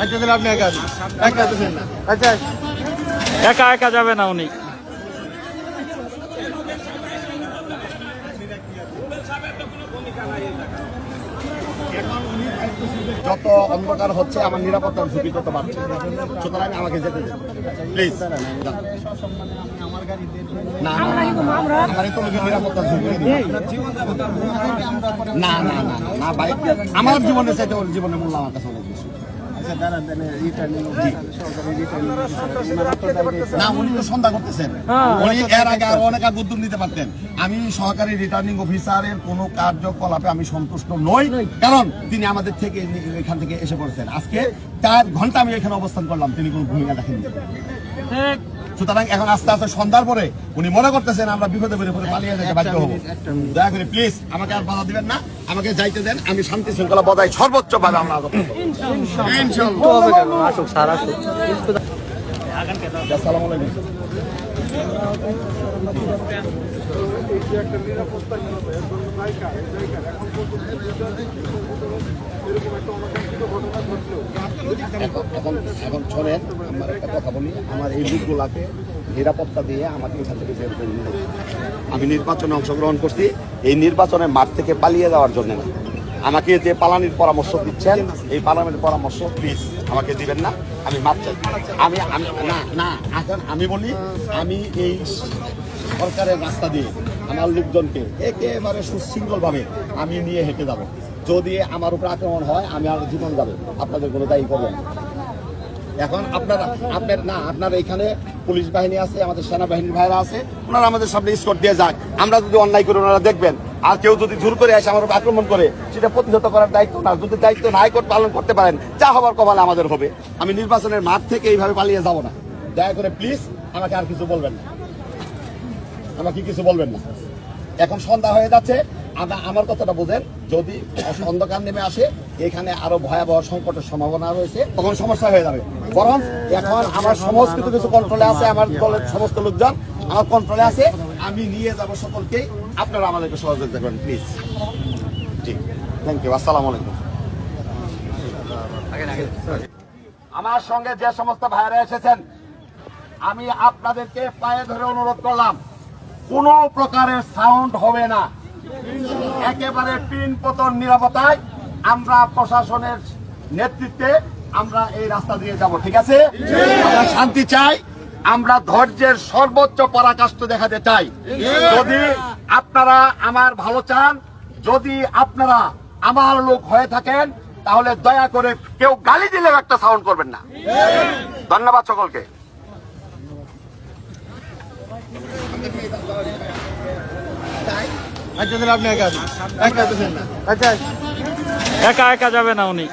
আচ্ছা তাহলে আপনি একা। একা আচ্ছা একা একা যাবে না উনি যত অন্ধকার হচ্ছে আমার নিরাপত্তার ঝুঁকি তত বাড়ছে। সুতরাং আমাকে যেতে দিন। প্লিজ না না, না, না, ভাই আমার জীবনে চাইতে ওর জীবনে মূল্য আমার কাছে অনেক বেশি না উনি তো সন্ধ্যা করতেছেন। উনি এর আগে আরও অনেক আগে উদ্যোগ নিতে পারতেন। আমি সহকারী রিটার্নিং অফিসারের কোন কার্যকলাপে আমি সন্তুষ্ট নই কারণ তিনি আমাদের থেকে এখান থেকে এসে পড়েছেন। আজকে চার ঘণ্টা আমি এখানে অবস্থান করলাম তিনি কোনো ভূমিকা দেখেননি। সুতরাং এখন আস্তে আস্তে সন্ধ্যার পরে উনি মনে করতেছেন আমরা বিপদে পড়ে পরে পালিয়ে যেতে বাধ্য হব। দয়া করে প্লিজ আমাকে আর বাধা দিবেন না। আমাকে যাইতে দেন আমি শান্তি শৃঙ্খলা বজায় সর্বোচ্চ ভাবে আমরা আসুক স্যার আসুক। আসসালামু আলাইকুম। এখন এখন আমার একটা কথা বলি। আমার এই লোকগুলাকে নিরাপত্তা দিয়ে আমাকে এখান থেকে বের করে নিয়ে আমি নির্বাচনে অংশগ্রহণ করছি। এই নির্বাচনের মাঠ থেকে পালিয়ে যাওয়ার জন্য না। আমাকে যে পালানির পরামর্শ দিচ্ছেন, এই পালানির পরামর্শ প্লিজ আমাকে দিবেন না। আমি মাপ চাই। আমি আমি না না, এখন আমি বলি, আমি এই সরকারের রাস্তা দিয়ে আমার লোকজনকে একেবারে সুশৃঙ্খলভাবে আমি নিয়ে হেঁটে যাব। যদি আমার উপর আক্রমণ হয়, আমি আর জীবন যাবে। আপনাদের কোনো দায়ী করবেন এখন আপনারা, আপনার, না, আপনারা এখানে পুলিশ বাহিনী আছে, আমাদের সেনাবাহিনীর ভাইরা আছে, ওনারা আমাদের সামনে স্কট দিয়ে যাক। আমরা যদি অন্যায় করি, ওনারা দেখবেন। আর কেউ যদি জোর করে এসে আমার আক্রমণ করে, সেটা প্রতিহত করার দায়িত্ব না। যদি দায়িত্ব নাই করে পালন করতে পারেন, যা হবার কপালে আমাদের হবে। আমি নির্বাচনের মাঠ থেকে এইভাবে পালিয়ে যাব না। দয়া করে প্লিজ আমাকে আর কিছু বলবেন না। আমাকে কিছু বলবেন না। এখন সন্ধ্যা হয়ে যাচ্ছে। আমার কথাটা বোঝেন। যদি অন্ধকার নেমে আসে এখানে আরও ভয়াবহ সংকটের সম্ভাবনা রয়েছে তখন সমস্যা হয়ে যাবে। বরং এখন আমার সমস্ত কিছু কন্ট্রোলে আছে আমার দলের সমস্ত লোকজন আমার কন্ট্রোলে আছে। আমি নিয়ে যাব সকলকেই আপনারা আমাদেরকে সহযোগিতা করেন প্লিজ ঠিক থ্যাংক ইউ আসসালামু আলাইকুম। আমার সঙ্গে যে সমস্ত ভাইরা এসেছেন আমি আপনাদেরকে পায়ে ধরে অনুরোধ করলাম। কোনো প্রকারের সাউন্ড হবে না। একেবারে পিন পতন নিরাপত্তায় আমরা প্রশাসনের নেতৃত্বে আমরা এই রাস্তা দিয়ে যাব, ঠিক আছে? আমরা শান্তি চাই, আমরা ধৈর্যের সর্বোচ্চ পরাকাষ্ঠ দেখাতে চাই। যদি আপনারা আমার ভালো চান, যদি আপনারা আমার লোক হয়ে থাকেন, তাহলে দয়া করে কেউ গালি দিলেও একটা সাউন্ড করবেন না। ধন্যবাদ সকলকে। আচ্ছা তাহলে আপনি একা। একা আচ্ছা একা একা যাবে না উনি।